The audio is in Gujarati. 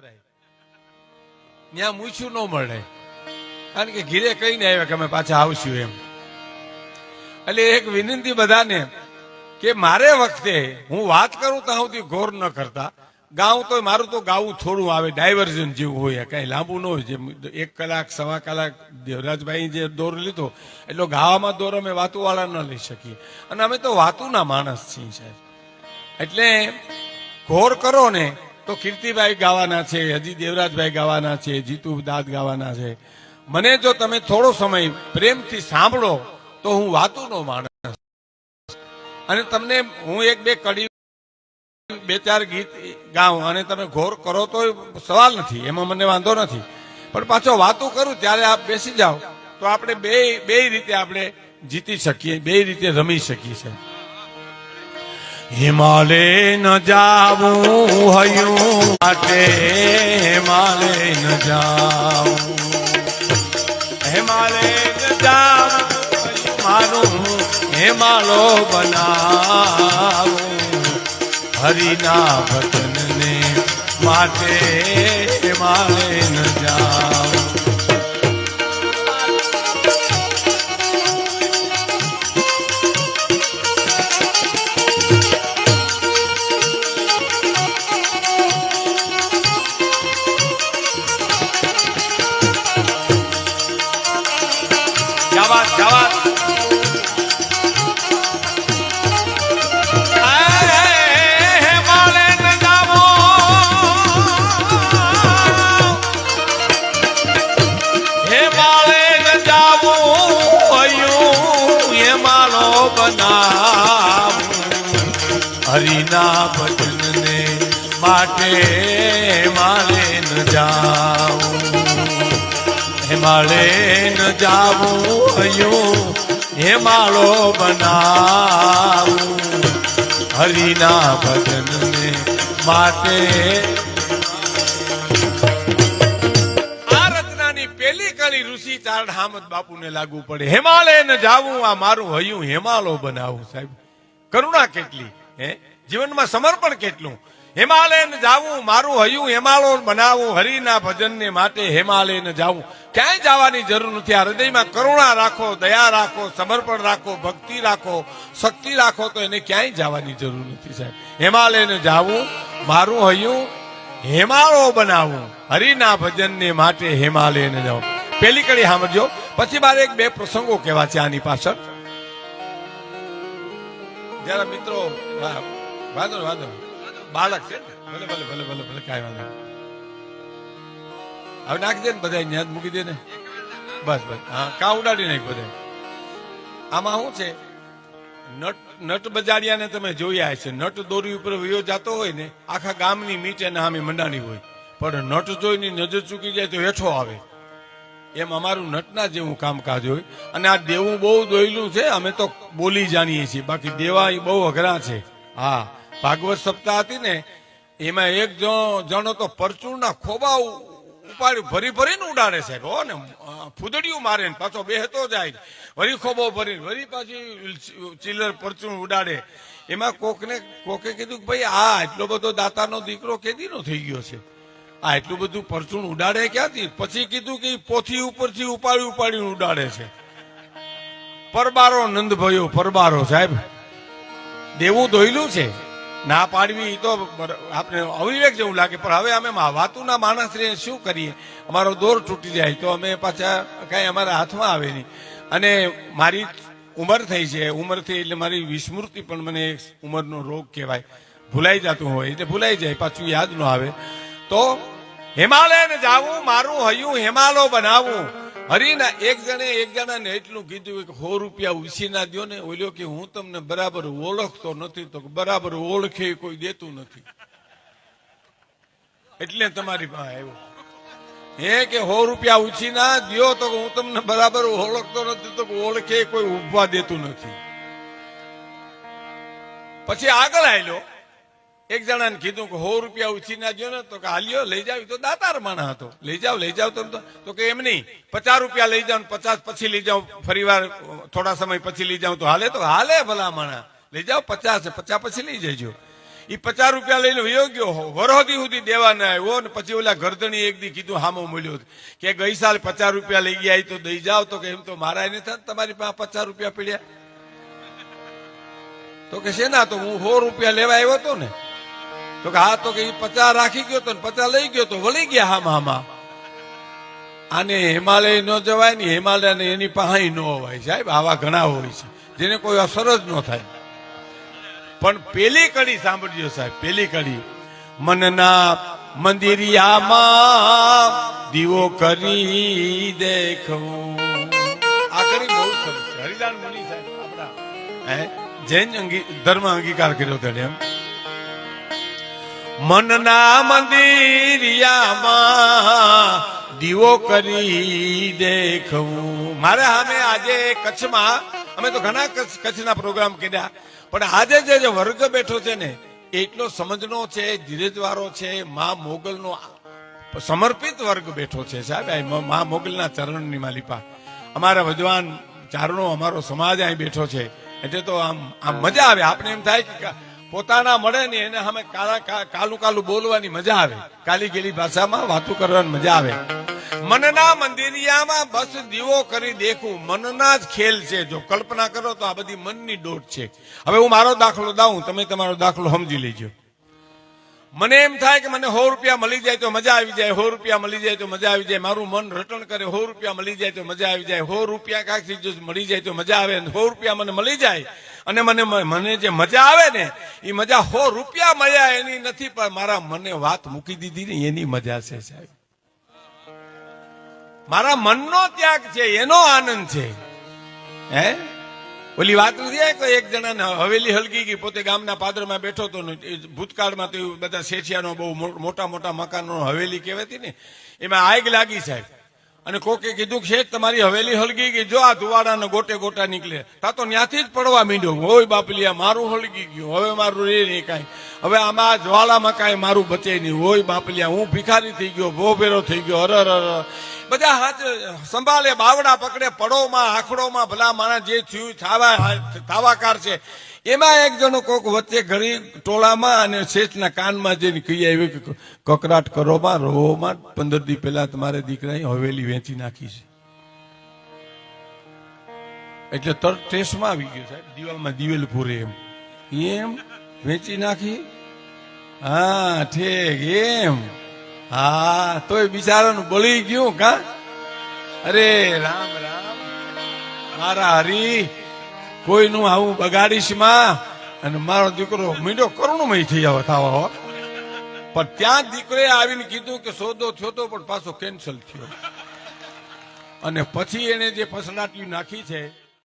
કરાય. ત્યાં મૂછું ન મળે. કારણ કે ઘીરે કહીને આવ્યા કે અમે પાછા આવશું એમ. એટલે એક વિનંતી બધાને કે મારે વખતે હું વાત કરું તો સુધી ગોર ન કરતા. ગાઉં તો મારું તો ગાવું થોડું આવે, ડાયવર્ઝન જેવું હોય કઈ લાંબુ ન હોય. એક કલાક, સવા કલાક દેવરાજભાઈ જે દોર લીધો, એટલો ગાવામાં દોર અમે વાતુવાળા ન લઈ શકીએ. અને અમે તો વાતુના માણસ છીએ સાહેબ. એટલે ઘોર કરો ને તો કીર્તિભાઈ ગાવાના છે, હજી દેવરાજભાઈ ગાવાના છે, જીતુ દાદ ગાવાના છે. મને જો તમે થોડો સમય પ્રેમથી સાંભળો, તો હું વાતુનો માણસ. અને તમને હું એક બે કડી, બે ચાર ગીત ગાઉં અને તમે ઘોર કરો તો સવાલ નથી, એમાં મને વાંધો નથી. પણ પાછો વાતો કરું ત્યારે આપ બેસી જાઓ, તો આપણે બે બે રીતે આપણે જીતી શકીએ, બે રીતે રમી શકીએ છીએ. હિમાલય ન જાવું હયું માટે, હિમાલય ન જાવું. હિમાલય ન જાવું, મારું હિમાલો બનાવું. હરિના ભજનને માટે હિમાલય ન જવા. હરિના ભજનને માટે માલે ન જાઉં. હિમાલય ન જાવું હયું હિમાલો બનાવું. હરિના ભજનને માટે ઋષિ ચારણ હામદ બાપુને લાગુ પડે. હિમાલય ન જાવું આ મારું હયું હેમાલો બનાવું, સાહેબ. કરુણા કેટલી. હે? જીવનમાં સમર્પણ કેટલું? હિમાલયન જાવું, મારું હયું હિમાલય બનાવું, હરિના ભજનને માટે હિમાલયન જાવું. ક્યાંય જવાની જરૂર નથી. આ હૃદયમાં કરુણા રાખો, દયા રાખો, સમર્પણ રાખો, ભક્તિ રાખો, શક્તિ રાખો, તો એને ક્યાંય જવાની જરૂર નથી સાહેબ. હિમાલયને જાવું, મારું હયું હિમાળો બનાવું, હરિના ભજનને માટે હિમાલયને જાવું. પેલી કડી સાંભળજો. પછી મારે એક બે પ્રસંગો કહેવા છે આની પાછળ. જરા મિત્રો વાંધો વાંધો બાળક છે ભલે ભલે ભલે ભલે ભલે, કાંઈ વાંધો. હવે નાખી દે ને બધા ન્યાદ મૂકી દે બસ બસ. હા, કા ઉડાડી નાખ બધા આમાં શું છે? નટ નટ બજાડિયાને તમે જોયા છે નટ દોરી ઉપર વયો જતો હોય ને, આખા ગામની મીટ એના સામે મંડાણી હોય. પણ નટ જોઈને નજર ચૂકી જાય તો હેઠો આવે. એમ અમારું નટના જેવું કામકાજ હોય. અને આ દેવું બહુ દોયલું છે, અમે તો બોલી જાણીએ છીએ. બાકી દેવા એ બહુ અઘરા છે. હા, ભાગવત સપ્તાહ હતી ને, એમાં એક જણો તો પરચૂરના ખોબા ઉપાડી ભરી ભરીને ઉડાડે સાહેબ, હો ને ફૂદડિયું મારે ને, પાછો બેહતો જાય વળી ખોબો ભરીને વળી પાછી ચિલ્લર પરચૂન ઉડાડે. એમાં કોકને, કોકે કીધું કે ભાઈ, આ એટલો બધો દાતાનો દીકરો કેદીનો થઈ ગયો છે. આ એટલું બધું પરચુણ ઉડાડે ક્યાંથી? પછી કીધું કે પોથી ઉપરથી ઉપાડી ઉપાડી ઉડાડે છે. પરબારો નંદ ભયો પરબારો સાહેબ. દેવું દોયલું છે. ના પાડવી તો આપણે અવિવેક જેવું લાગે, પણ હવે અમે વાતુના માણસ રહીને શું કરીએ? અમારો દોર તૂટી જાય, તો અમે પાછા કઈ અમારા હાથમાં આવે નહીં. અને મારી ઉંમર થઈ છે, ઉંમર થઈ એટલે મારી વિસ્મૃતિ પણ મને ઉંમરનો રોગ કહેવાય. ભૂલાઈ જતું હોય, એટલે ભૂલાઈ જાય, પાછું યાદ ન આવે. તો હિમાલયને જાવું, મારું હયું હિમાલો બનાવું. હરીના એક જણે એક જણાને એટલું કીધું કે સો રૂપિયા ઉછી ના દો ને, ઓલ્યો કે હું તમને બરાબર ઓળખતો નથી તો બરાબર ઓળખે કોઈ દેતું નથી. એટલે તમારી પાસે આવ્યો. હે કે સો રૂપિયા ઉછી ના દ્યો તો હું તમને બરાબર ઓળખતો નથી તો ઓળખે કોઈ ઉભવા દેતું નથી. પછી આગળ આવેલો એક જણાને કીધું કે સો રૂપિયા ઉછી ના દ્યો ને, તો કે હાલ્યો લઈ જાવ. તો દાતાર માણા હતો. લઈ જાવ લઈ જાવ તો. તો કે એમ નહીં, પચાસ રૂપિયા લઈ જાવ પચાસ પછી લઈ જાવ ફરી વાર થોડા સમય પછી લઈ જાવ તો હાલે. તો હાલે ભલા માણા લઈ જાવ પચાસ પચાસ પછી લઈ જજો. એ પચાસ રૂપિયા લઈને વયો ગયો. વરોધી સુધી દેવા ના આવ્યો ને પછી ઓલા ગરદણી એક દી કીધું, હામો મળ્યો કે ગઈ સાલ પચાસ રૂપિયા લઈ ગયા તો દઈ જાવ. તો કે એમ તો મારા એને થાય તમારી પાસે પચાસ રૂપિયા પડ્યા. તો કે, શેના? તો હું સો રૂપિયા લેવા આવ્યો હતો ને? તો કે હા, તો કે પચાસ રાખી ગયો તો પચાસ લઈ ગયો તો વળી ગયા હામ હામાં. આને હિમાલય ન જવાય ને હિમાલય ને એની પહાઈ ન હોય સાહેબ, આવા ઘણા હોય છે, જેને કોઈ અસર જ ન થાય. પણ પેલી કડી સાંભળજો સાહેબ, પેલી કડી. મનના મંદિરિયામાં દીવો કરી દેખવું. આ કડી બહુ સરસ. હરિદાન મુનિ સાહેબ, આપણા, હે, જૈન ધર્મ અંગીકાર કર્યો તેણે એમ. મનના મંદિરિયામાં દીવો કરી દેખવું. મારે અમે આજે કચ્છમાં, અમે તો ઘણા કચ્છ કચ્છના પ્રોગ્રામ કર્યા, પણ આજે જે વર્ગ બેઠો છે ને, એટલો સમજનો છે, ધીરજવાળો છે, મા મોગલનો સમર્પિત વર્ગ બેઠો છે સાહેબ. મા મોગલના ચરણની માલિપા. અમારા વિદ્વાન ચારણો, અમારો સમાજ અહીં બેઠો છે. એટલે તો આમ આમ મજા આવે. આપણે એમ થાય કે પોતાના મળે ને એને અમે કાલું કાલું બોલવાની મજા આવે. કાલી ગેલી ભાષામાં વાતો કરવાની મજા આવે. મનના મંદિરિયામાં બસ દીવો કરી દેખું. મનના જ ખેલ છે. જો કલ્પના કરો તો આ બધી મનની દોટ છે. હવે હું મારો દાખલો દાઉં તમે તમારો દાખલો સમજી લેજો. મને એમ થાય કે મને સો રૂપિયા મળી જાય તો મજા આવી જાય, સો રૂપિયા મળી જાય તો મજા આવી જાય. મારું મન રટણ કરે, સો રૂપિયા મળી જાય તો મજા આવી જાય. સો રૂપિયા કાંઈક જો મળી જાય તો મજા આવે. સો રૂપિયા મને મળી જાય અને મને મને જે મજા આવે ને એ મજા સો રૂપિયા મળ્યા એની નથી, પણ મારા મને વાત મૂકી દીધી ને, એની મજા છે સાહેબ. મારા મનનો ત્યાગ છે, એનો આનંદ છે. હે? ઓલી વાત નથી કે એક જણાને હવેલી હલકી ગઈ, પોતે ગામના પાદરમાં બેઠો હતો ભૂતકાળમાં તો બધા શેઠિયાનો બહુ મોટા મોટા મકાનો હવેલી કહેવાતી ને, એમાં આગ લાગી સાહેબ. અને કોકે કીધું છે તમારી હવેલી હલગી ગઈ. જો આ ધુવાડાના ગોટે ગોટા નીકળે. તા તો ત્યાંથી જ પડવા માંડ્યો. હોય બાપલિયા મારું હલગી ગયું. હવે મારું રે નહીં કાંઈ. હવે આમાં જ્વાળામાં કાંઈ મારું બચે નહીં. હોય બાપલિયા હું ભિખારી થઈ ગયો ભો ભેરો થઈ ગયો અર અર બધા હાથ સંભાળે, બાવડા પકડે, પડોમાં, આખડોમાં, ભલા માણસ જે થયું, થાવા, થાવાકાર છે. એમાં એક જણો કોક વચ્ચે ઘડી ટોળામાં અને શેઠના કાનમાં જઈને કહી આવ્યો કે કકરાટ કરોમાં રોમાં પંદર દી પહેલા તમારે દીકરાએ હવેલી વેચી નાખી છે. એટલે તરત ટેસ્ટમાં આવી ગયો સાહેબ દિવાલમાં દિવેલ પૂરે એમ. એમ વેચી નાખી? હા, ઠીક, એમ. હા, તોય બિચારાનું બળી ગયું, કા? અરે રામ રામ. મારા હરી કોઈનું આવું બગાડીશમાં? અને મારો દીકરો મીંડો કરુણમય થઈ જાવ થાવા હો. પણ ત્યાં દીકરે આવીને કીધું કે સોદો થયો તો પણ પાછો કેન્સલ થયો. અને પછી એને જે ફસલાટીઓ નાખી છે